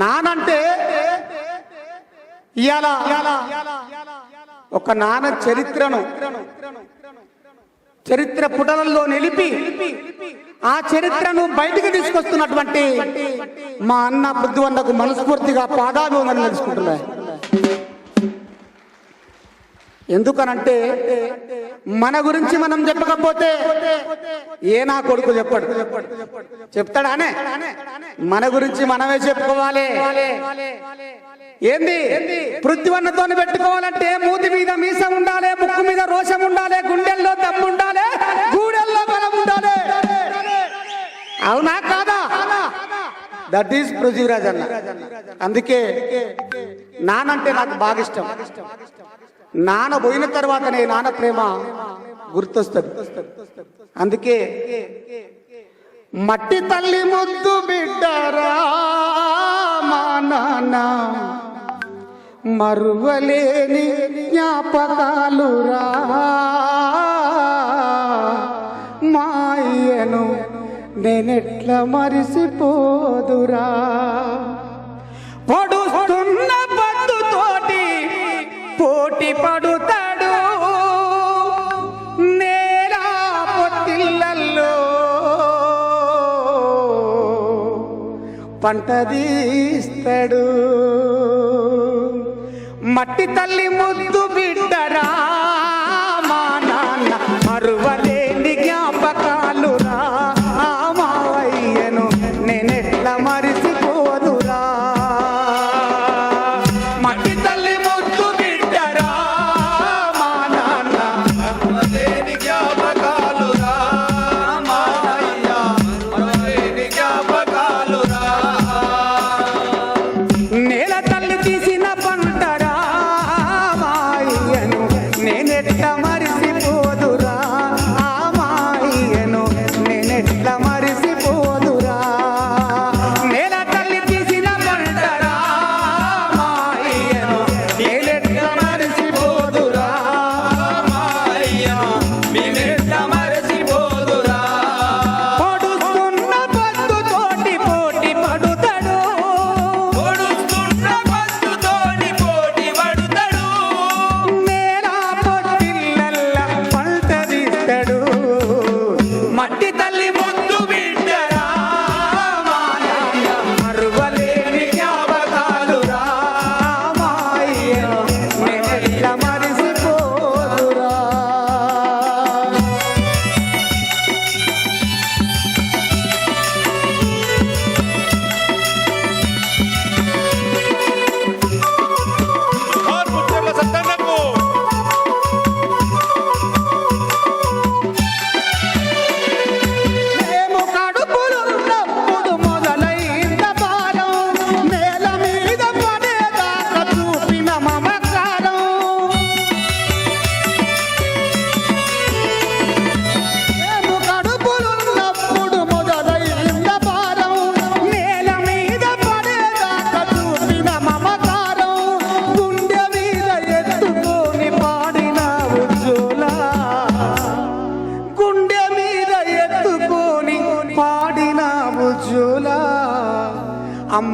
నానంటే ఇయాల ఒక నాన్న చరిత్రను చరిత్ర పుటలలో నిలిపి ఆ చరిత్రను బయటికి తీసుకొస్తున్నటువంటి మా అన్న బుద్ధివంతకు మనస్ఫూర్తిగా పాదాభివందనం తెలుసుకుంటున్నాయి ఎందుకనంటే మన గురించి మనం చెప్పకపోతే ఏ నా కొడుకు చెప్పడు? చెప్తాడానే మన గురించి మనమే చెప్పుకోవాలి. ఏంది? పృథ్వన్నతో పెట్టుకోవాలంటే మూతి మీద మీసం ఉండాలి ముక్కు మీద రోషం ఉండాలి గుండెల్లో దమ్ము ఉండాలి గూడెల్లో బలం ఉండాలి. అవునా కాదా? దట్ ఈస్ పృథ్వీరాజ్ అన్న అందుకే నానంటే నాకు బాగా ఇష్టం. నాన్న పోయిన తర్వాతనే నాన్న ప్రేమ గుర్తొస్తుంది. అందుకే మట్టి తల్లి ముద్దు బిడ్డరా మా నాన్న. మరువలేని జ్ఞాపకాలురా మాయను నేనెట్లా మరిసిపోదురా? పడుతాడు. నేరా పొత్తిళ్ళల్లో. పంట తీస్తాడు. మట్టి తల్లి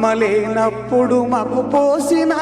అమ్మలేనప్పుడు మాకు పోసిన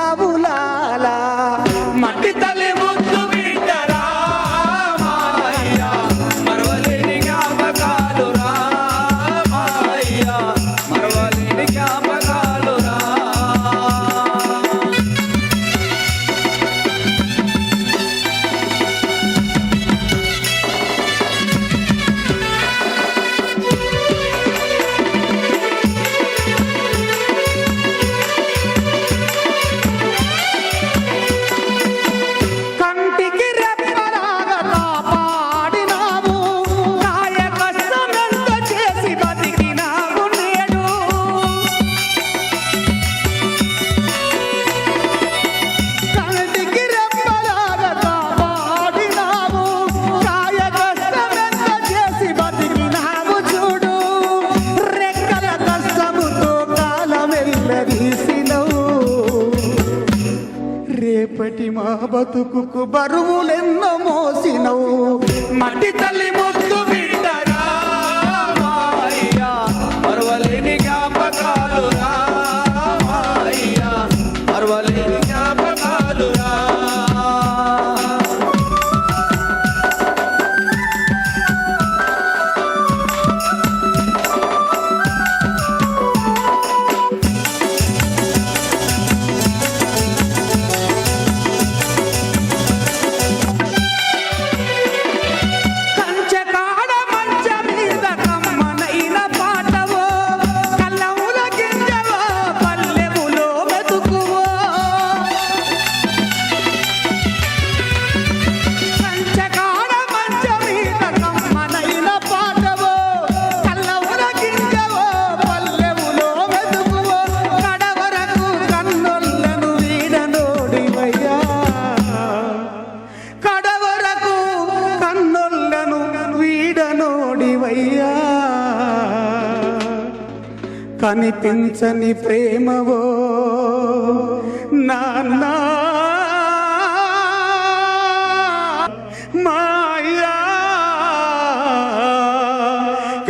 రేపటి మా బతుకు బరువులెన్నో మోసినవు. మట్టి తల్లి ముద్దు కనిపించని ప్రేమవో. నాన్న మాయా.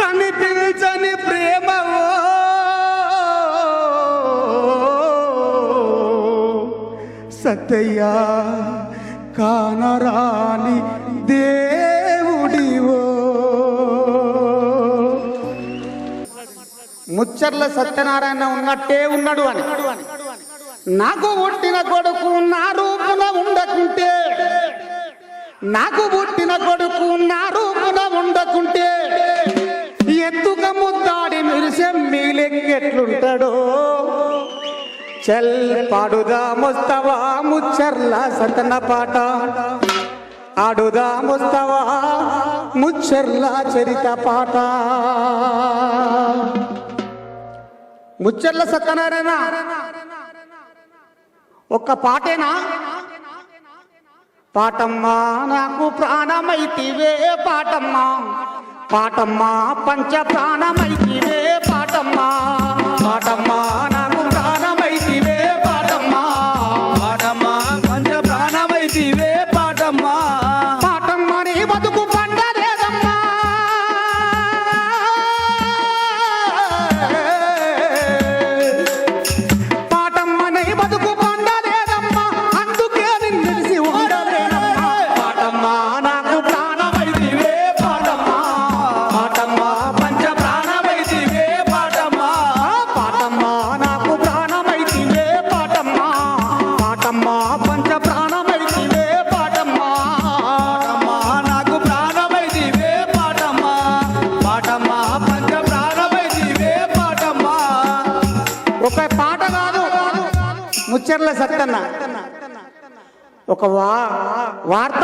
కనిపించని ప్రేమవో. సత్యయ్యా కానరాని దే ముచ్చర్ల సత్యనారాయణ ఉన్నట్టే ఉన్నాడు అని. నాకు పుట్టిన కొడుకు నా రూపున ఉండకుంటే నాకు పుట్టిన కొడుకు నా రూపున ఉండకుంటే ఎత్తుక ముద్దాడి మిరిసె మీలెక్కెట్లుంటాడో చల్ పాడుదా ముస్తవా ముచ్చర్ల సతన పాట. ఆడుదా ముస్తవా ముచ్చర్ల చరిత పాట. ముచ్చర్ల సత్యనారాయణ. ఒక్క పాటేనా? పాటమ్మా నాకు ప్రాణమైతివే పాటమ్మా. పాటమ్మా పంచ ప్రాణమైతివే పాటమ్మా. పాటమ్మా పిక్చర్ల సత్తన్న. ఒక వా వార్త